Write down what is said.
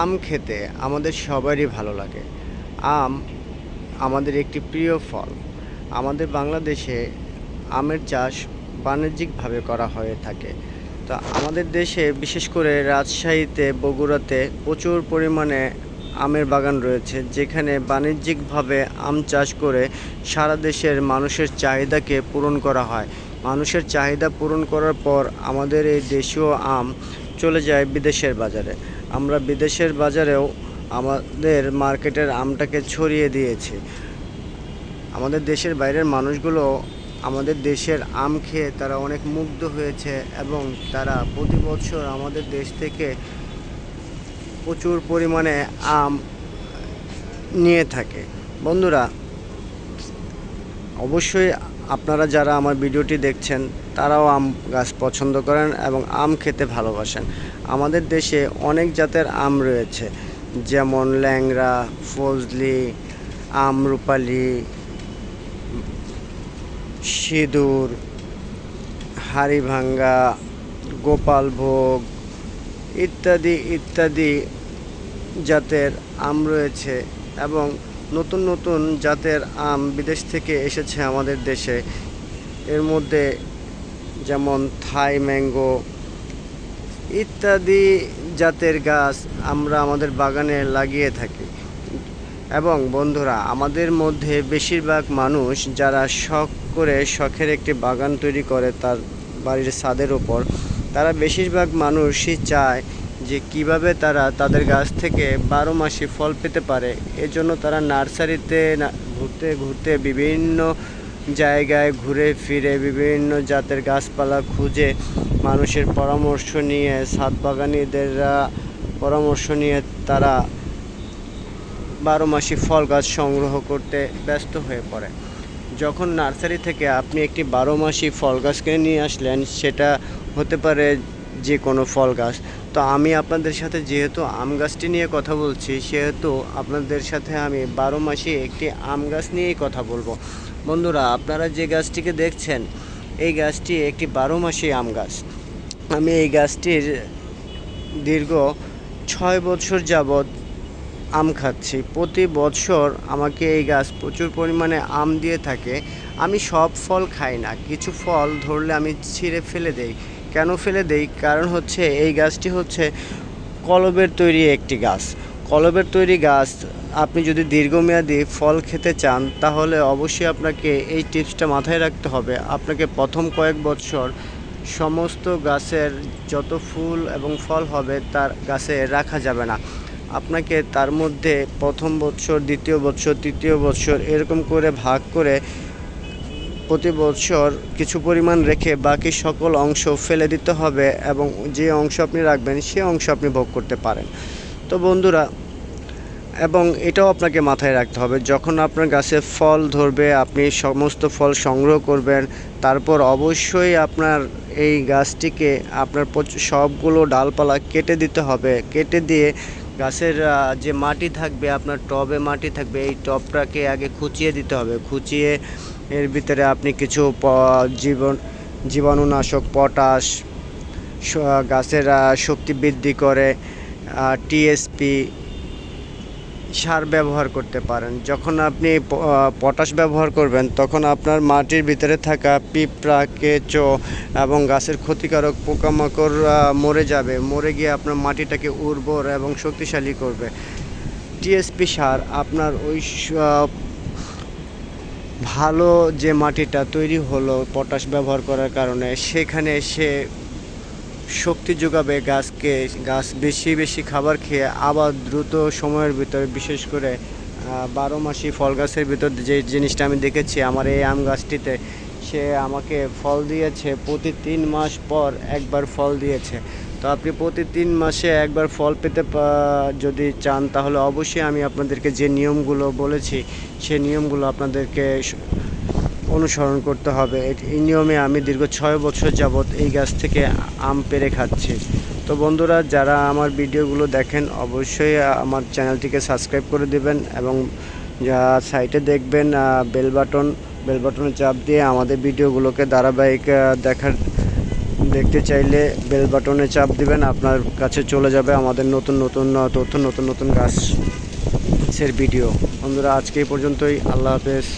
আম খেতে আমাদের সবারই ভালো লাগে। আম আমাদের একটি প্রিয় ফল। আমাদের বাংলাদেশে আমের চাষ বাণিজ্যিকভাবে করা হয়ে থাকে। তো আমাদের দেশে বিশেষ করে রাজশাহীতে, বগুড়াতে প্রচুর পরিমাণে আমের বাগান রয়েছে, যেখানে বাণিজ্যিকভাবে আম চাষ করে সারা দেশের মানুষের চাহিদাকে পূরণ করা হয়। মানুষের চাহিদা পূরণ করার পর আমাদের এই দেশীয় আম চলে যায় বিদেশের বাজারে। আমরা বিদেশের বাজারেও আমাদের মার্কেটের আমটাকে ছড়িয়ে দিয়েছি। আমাদের দেশের বাইরের মানুষগুলো আমাদের দেশের আম খেয়ে তারা অনেক মুগ্ধ হয়েছে এবং তারা প্রতি বছর আমাদের দেশ থেকে প্রচুর পরিমাণে আম নিয়ে থাকে। বন্ধুরা, অবশ্যই আপনারা যারা আমার ভিডিওটি দেখছেন তারাও আম গাছ পছন্দ করেন এবং আম খেতে ভালোবাসেন। আমাদের দেশে অনেক জাতের আম রয়েছে, যেমন ল্যাংড়া, ফজলি, আম রূপালি, সিঁদুর, হাড়িভাঙ্গা, গোপালভোগ ইত্যাদি ইত্যাদি জাতের আম রয়েছে এবং নতুন নতুন জাতের আম বিদেশ থেকে এসেছে আমাদের দেশে। এর মধ্যে যেমন থাই ম্যাঙ্গো ইত্যাদি জাতের গাছ আমরা আমাদের বাগানে লাগিয়ে থাকি। এবং বন্ধুরা, আমাদের মধ্যে বেশিরভাগ মানুষ যারা শখ করে শখের একটি বাগান তৈরি করে তার বাড়ির ছাদের ওপর তারা বেশিরভাগ মানুষই চায় যে কীভাবে তারা তাদের গাছ থেকে বারো মাসে ফল পেতে পারে। এজন্য তারা নার্সারিতে ঘুরতে ঘুরতে বিভিন্ন জায়গায় ঘুরে ফিরে বিভিন্ন জাতের গাছপালা খুঁজে মানুষের পরামর্শ নিয়ে, ছাদ বাগানিদেররা পরামর্শ নিয়ে তারা বারো মাসি ফল গাছ সংগ্রহ করতে ব্যস্ত হয়ে পড়ে। যখন নার্সারি থেকে আপনি একটি বারো মাসি ফল গাছ কিনে নিয়ে আসলেন, সেটা হতে পারে যে কোনো ফল গাছ। তো আমি আপনাদের সাথে যেহেতু আম গাছটি নিয়ে কথা বলছি, সেহেতু আপনাদের সাথে আমি বারো মাসি একটি আম গাছ নিয়েই কথা বলব। বন্ধুরা, আপনারা যে গাছটিকে দেখছেন, এই গাছটি একটি বারো মাসি আম গাছ। আমি এই গাছটির দীর্ঘ ছয় বছর যাবৎ আম খাচ্ছি। প্রতি বছর আমাকে এই গাছ প্রচুর পরিমাণে আম দিয়ে থাকে। আমি সব ফল খাই না। কিছু ফল ধরলে আমি ছিঁড়ে ফেলে দেই। কেন ফেলে দেই? কারণ হচ্ছে, এই গাছটি হচ্ছে কলবের তৈরি একটি গাছ। কলবের তৈরি গাছ, আপনি যদি দীর্ঘমেয়াদী ফল খেতে চান, তাহলে অবশ্যই আপনাকে এই টিপসটা মাথায় রাখতে হবে। আপনাকে প্রথম কয়েক বছর সমস্ত গাছের যত ফুল এবং ফল হবে, তার গাছে রাখা যাবে না। আপনাকে তার মধ্যে প্রথম বছর, দ্বিতীয় বছর, তৃতীয় বছর এরকম করে ভাগ করে প্রতি বছর কিছু পরিমাণ রেখে বাকি সকল অংশ ফেলে দিতে হবে এবং যে অংশ আপনি রাখবেন, সে অংশ আপনি ভোগ করতে পারেন। তো বন্ধুরা, এবং এটাও আপনাকে মাথায় রাখতে হবে, যখন আপনার গাছে ফল ধরবে, আপনি সমস্ত ফল সংগ্রহ করবেন, তারপর অবশ্যই আপনার এই গাছটিকে, আপনার সবগুলো ডালপালা কেটে দিতে হবে, কেটে দিয়ে গাছের যে মাটি থাকবে, আপনার টবে মাটি থাকবে, এই টবটাকে আগে খুঁচিয়ে দিতে হবে, খুঁচিয়ে এর ভিতরে আপনি কিছু জীবন, জীবাণুনাশক, পটাশ গাছের শক্তি বৃদ্ধি করে টিএসপি সার ব্যবহার করতে পারেন। যখন আপনি পটাশ ব্যবহার করবেন, তখন আপনার মাটির ভিতরে থাকা পিঁপড়া, কেঁচো এবং গাছের ক্ষতিকারক পোকামাকড় মরে যাবে। মরে গিয়ে আপনার মাটিটাকে উর্বর এবং শক্তিশালী করবে। টিএসপি সার আপনার ওই ভালো যে মাটিটা তৈরি হলো পটাশ ব্যবহার করার কারণে, সেখানে সে শক্তি যোগাবে, গাছকে, গাছ বেশি বেশি খাবার খেয়ে আবার দ্রুত সময়ের ভিতরে, বিশেষ করে বারো মাসি ফল গাছের ভিতর যে জিনিসটা আমি দেখেছি, আমার এই আম গাছটিতে, সে আমাকে ফল দিয়েছে প্রতি তিন মাস পর একবার ফল দিয়েছে। তো আপনি প্রতি তিন মাসে একবার ফল পেতে যদি চান, তাহলে অবশ্যই আমি আপনাদেরকে যে নিয়মগুলো বলেছি, সে নিয়মগুলো আপনাদেরকে অনুসরণ করতে হবে। এই নিয়মে আমি দীর্ঘ ছয় বছর যাবৎ এই গাছ থেকে আম পেরে খাচ্ছি। তো বন্ধুরা, যারা আমার ভিডিওগুলো দেখেন, অবশ্যই আমার চ্যানেলটিকে সাবস্ক্রাইব করে দেবেন এবং যা সাইটে দেখবেন বেল বাটন, বেল বাটনে চাপ দিয়ে আমাদের ভিডিওগুলোকে ধারাবাহিক দেখার, দেখতে চাইলে বেল বাটনে চাপ দিবেন। আপনার কাছে চলে যাবে আমাদের নতুন নতুন তথ্য, নতুন নতুন গাছের ভিডিও। বন্ধুরা, আজকে এই পর্যন্তই। আল্লাহ হাফেজ।